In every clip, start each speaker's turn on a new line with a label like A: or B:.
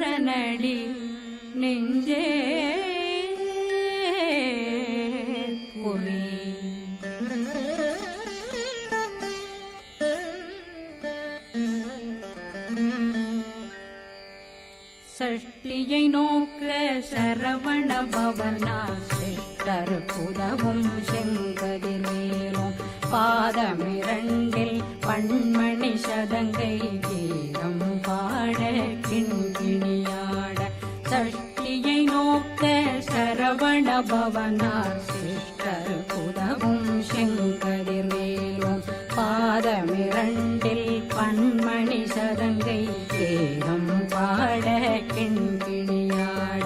A: புரியாத நெஞ்சே சஷ்டியை நோக்க சரவண பவனா சிஷ்டர் செங்கதி செங்கதிலேலும் பாதமிரண்டில் பண்மணி சதங்கை பவனார் சிஷ்டர் புதவும் செங்கதிர்வேலும் பாதமிரண்டில் பன்மணி சதங்கை ஏகம் பாட கிண்கிணியாட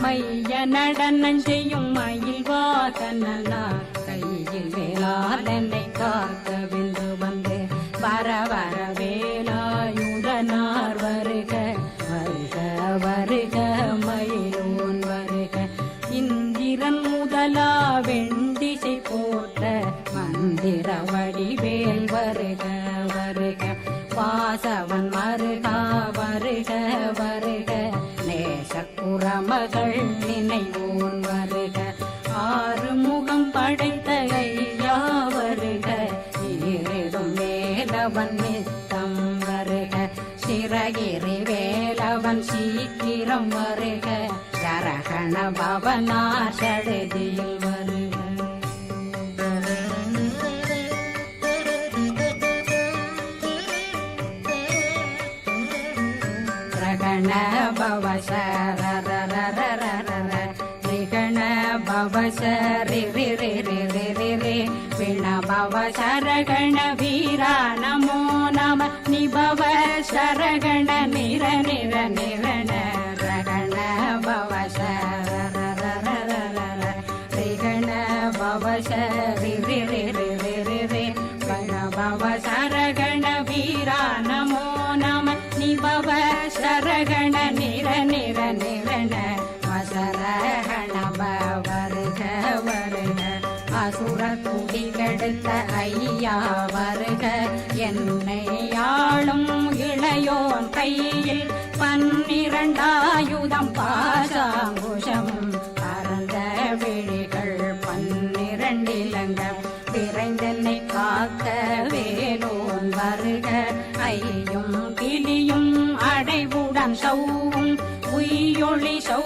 A: மைய நடனம் செய்யும் மயில் வாசனா கையில் வேளாதனை காக்க விந்து வந்து வர வருக. சரகண பவனா வருக. ரகண பவ ரிகண பவ சரி சரகண வீரா. நமோ நம. நிபவ சரகண நிர நிர நிர. வருக என்னை ஆளும் இளையோன் கையில் பன்னிரண்டாயுதம் பாசாங்குஷம் பரந்த விழிகள் பன்னிரண்டிலங்க விரைந்தென்னை காக்க வேலோன் வருக. ஐயும் கிளியும் அடைவுடன் சௌவும் உயிரொளி சௌ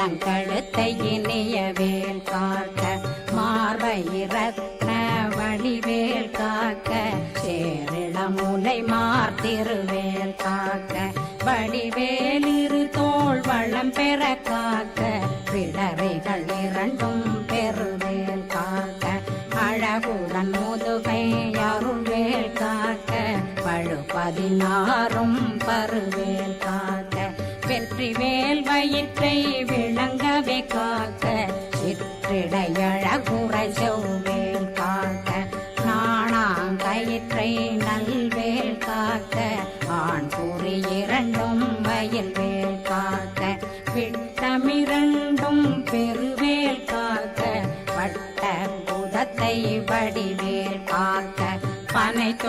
A: கருங்கழுத்தை இனிய வேல் காக்க மார்பை ரத்ன வழிவேல் காக்க சேரிளமுனை மார்த்திருவேல் காக்க வடிவேலிரு தோல் வளம் பெற காக்க பிடரைகள் இரண்டும் பெருவேல் காக்க அழகுடன் முதுகை அருள்வேல் காக்க பழு பதினாறும் பருவேல் காக்க வெற்றி வேல் வயிற்றை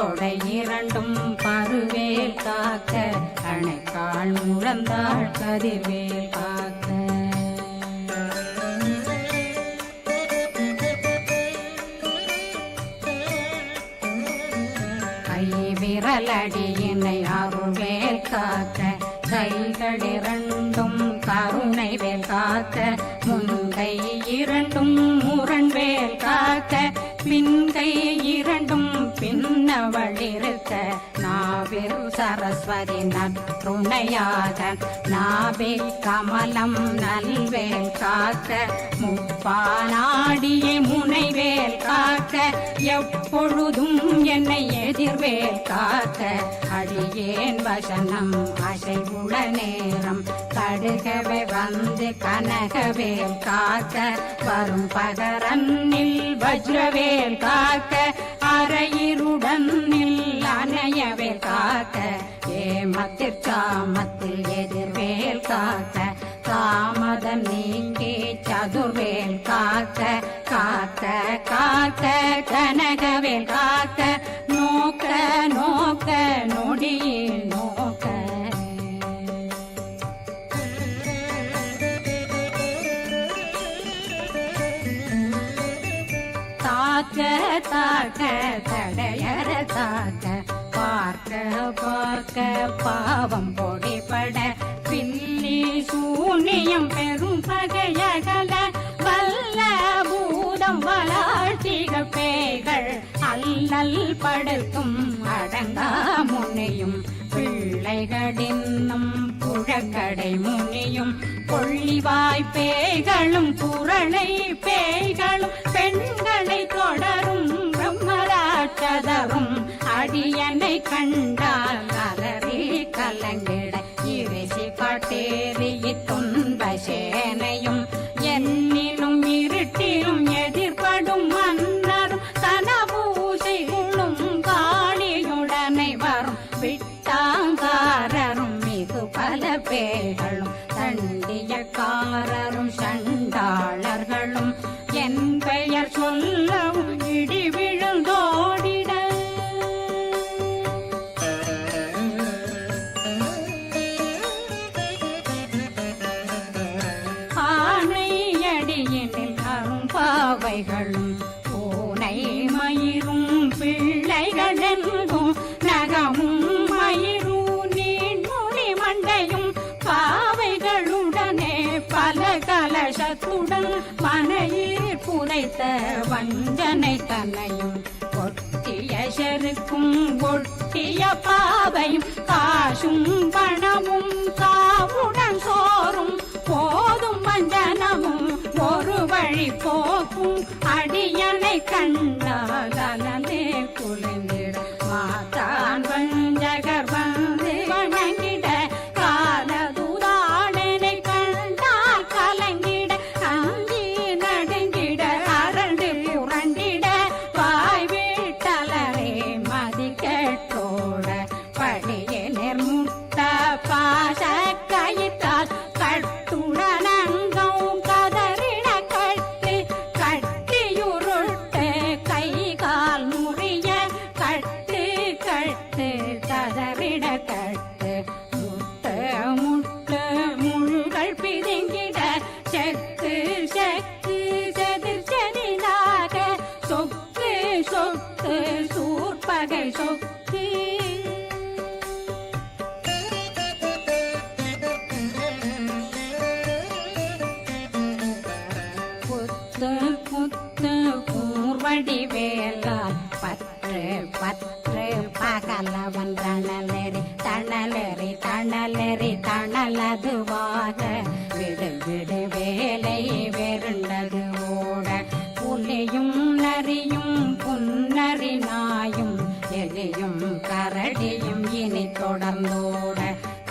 A: தொடை இரண்டும் பருவேல் காக்க அணைக்கால் முழந்தாள் கதிர்வேல் காக்க. கை விரலடியினை அருவேல் காக்க கைகள் இரண்டும் கருணை வேல் காக்க முந்தை இரண்டும் முரண்வேல் காக்க பின்கை இரண்டும் பின்னவழிருக்க நாவிர் சரஸ்வதி நற்றுணையாக நாவே கமலம் நல்வேல் காக்க முப்பானாடிய முனைவேல் காக்க எப்பொழுதும் என்னை எதிர்வேல் காக்க அடியேன் வசனம் அசைவுள நேரம் கடுகவே வந்து கனகவேல் காக்க வரும் பகரன்னில் வஜ்ரவேல் காக்க அரையிருடன்னில் அணையவேல் காக்க ஏமத்திற்காமத்தில் எதிர்வேல் காக்க காமதம் நீங்கி சதுர்வேல் காக்க காக்க காக்க கனகவேல் காக்க நோக்க நோக்க நொடியே தாக்க தடையற தாக்க பார்க்க பார்க்க பாவம் பொடிபட பின்னி சூனியம் பெரும் பகையகல வல்ல பூதம் வளாட்டிக பேய்கள் அல்லல் படுத்தும் அடங்கா முனையும் பிள்ளைகளின்னும் புழக்கடை முனியும் கொள்ளிவாய் பேய்களும் குரளை பேய்களும் பெண்களை தொடரும் கதவும் அடியனை கண்டால் அலறி கலங்கே. வஞ்சனை தலையும் ஒட்டிய செருக்கும் ஒட்டிய பாவையும் காசும் பணமும் காவுடன் சோறும் போதும் வஞ்சனமும் ஒரு வழி போக்கும் அடியனை கண்டால் கூர்வடி வேலால் பற்று பற்று பகலவன் தணலெறி தணலெறி தணலெறி தணலதுவாக விடு விடு வேலை வெருண்டது ஓட புலியும் நரியும் புன்னரி நாயும் எலியும் கரடியும் இனி தொடர்ந்தோட.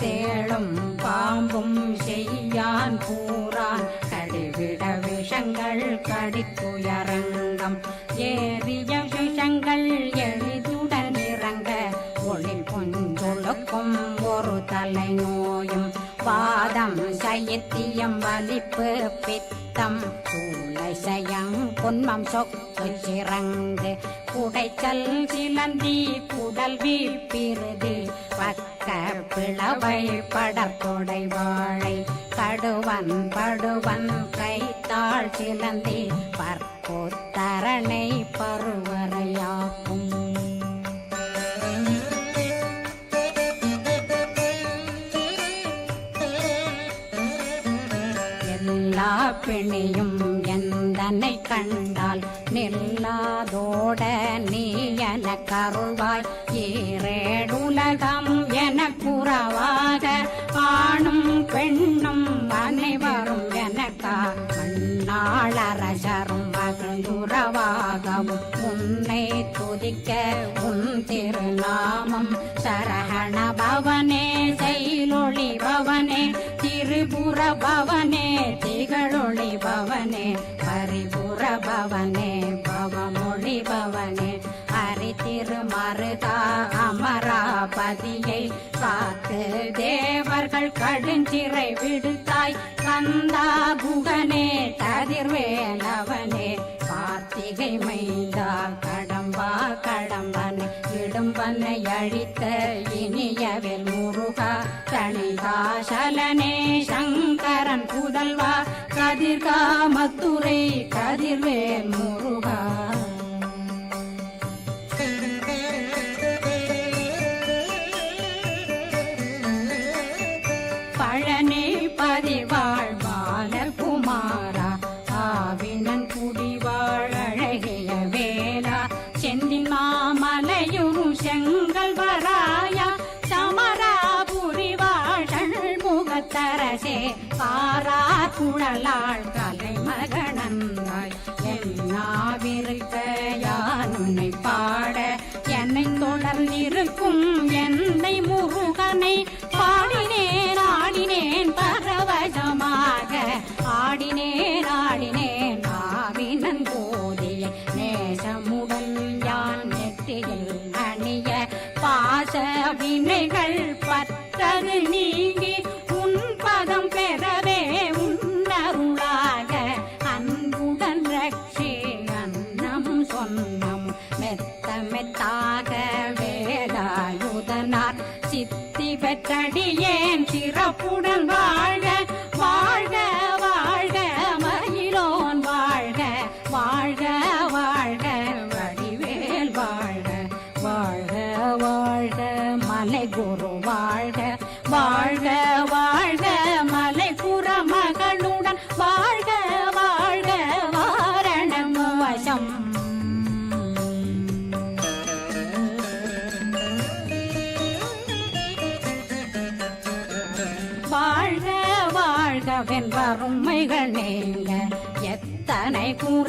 A: தேளும் பாம்பும் செய்யான் பூரான். கடிவிட விஷங்கள் கடித்துயரங்கள் கடித்துயரங்கம் ஏறிய விஷங்கள் எளிதுடன் இறங்க ஒளில் பொஞ்சொழுக்கும் ஒரு தலை நோயும் பாதம் சயத்தியம் வலிப்பு பித்தம் சூளை சயம் பொன்மம் சொக்கு சிறங்கு குடைச்சல் சிலந்தி குடல் வீழ்பிருதி. பக்க பிளவை படத்தொடை வாழை. கடுவன் படுவன் கைத்தாள் சிலந்தி. பற்போத்தரணை பருவரையாக்கும். எல்லா பிணியும் எந்தனை கண்டால் நில்லாதோட நீ என கருள்வாய். ஈரேடுலகம் என குறவாக ஆணும் பெண்ணும் அனைவரும் எனக்கா மண்ணாளரசரும் மகிழ்ந்துறவாகவும் உன்னை துதிக்க உன் திருநாமம் சரகண பவனே செயலொளி பவனே திரிபுர பவனே திகழொளி பவனே பரிபுர பவனே பவமொழி பவனே திருமருதா அமராபதியை காத்து தேவர்கள் கடுஞ்சிறை விடு கந்தா குகனே கதிர்வேலவனே. கார்த்திகை மைந்தா கடம்பா கடம்பன். இடும்பனை அழித்த இனியவில் முருகா தனிதாசலனே சங்கரன் புதல்வா கதிர்காமத்துரை கதிர்வேல் முருகா. பழனி பதிவா கவினைகள்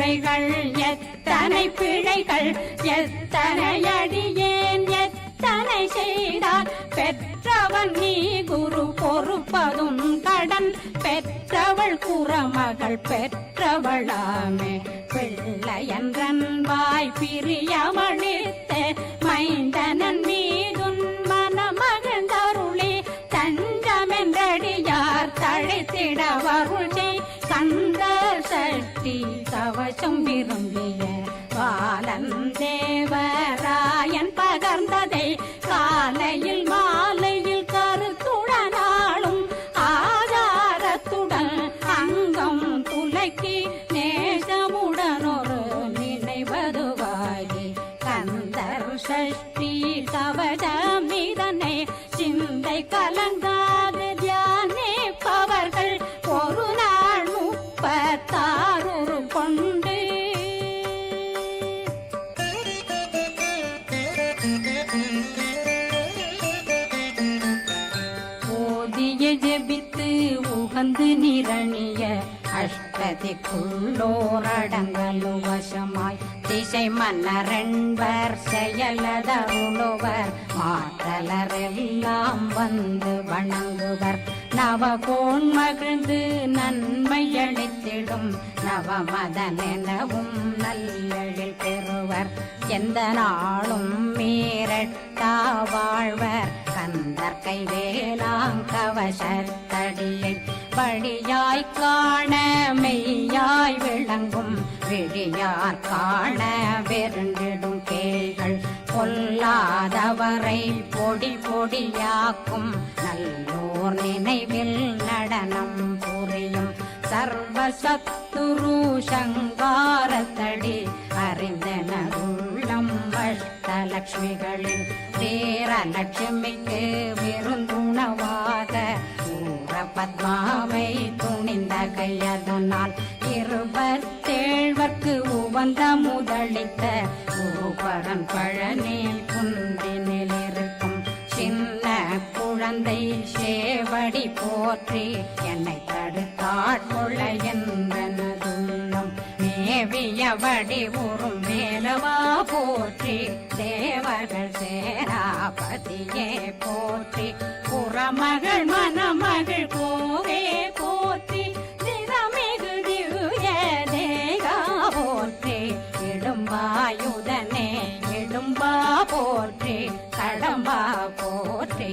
A: குறைகள் எத்தனை பிழைகள் எத்தனை அடியேன் எத்தனை செய்தார். பெற்றவன் நீ குரு பொறுப்பதும் கடன். பெற்றவள் குறமகள் பெற்றவளாமே. பிள்ளையன்றன் வாய் பிரியமளித்த. கவசம் விரும்பிய பாலன் தேவராயன் பகர்ந்ததை காலையில் மாலையில் கருத்துடனாலும் ஆதாரத்துடன் அங்கம் துலக்கி நேசமுடனொரு நினைவதுவாகி கந்தர் சஷ்டி கவசமிதனை சிந்தை கலங்காது தியானிப்பவர்கள் ஒரு நாள் முப்பத்தாறு உகந்து நிரணிய அஷ்டதிக்குள்ளோரடங்கலு வசமாய். திசை மன்னரென்பர் செயலதருளுவர் மாற்றலரெல்லாம் வந்து வணங்குவர். நவகோன் மகிழ்ந்து நன்மை அளித்திடும் நவமதனெனவும் நல்லெழில் பெறுவர். எந்த நாளும் மீரட்டா வாழ்வர் கந்தர் கைவேலாங்கவசத்தடியை வழியாய் காண மெய்யாய் விளங்கும் விழியார் காண வெருண்டிடும் கேள்கள் கொல்லாதவரை பொடி பொடியாக்கும் நல்லோர் நினைவில் நடனம் புரியும் சர்வசத்துரு சங்காரத்தடி அறிந்தனருள்ளம் அஷ்டலட்சுமிகளில் வீரலட்சுமிக்கு விருந்துணவாக பத்மாவை துணிந்த கையதனால் இருபத்தேழ்வர்க்கு உவந்த முதலித்த ஊபரன் பழனில் குன்றினில் இருக்கும். சின்ன குழந்தை சேவடி போற்றி என்னை தடுத்தாட்கொள்ள என்பனதுள்ளம் தேவியபடி உறும் மேலவா போற்றி தேவர்கள் சேராபதியே போற்றி புறமகள் மணமகள் கோவே போற்றி நிறமிகு திவ்ய தேகா போற்றி இடும்பாயுதனே இடும்பா போற்றி கடம்பா போற்றி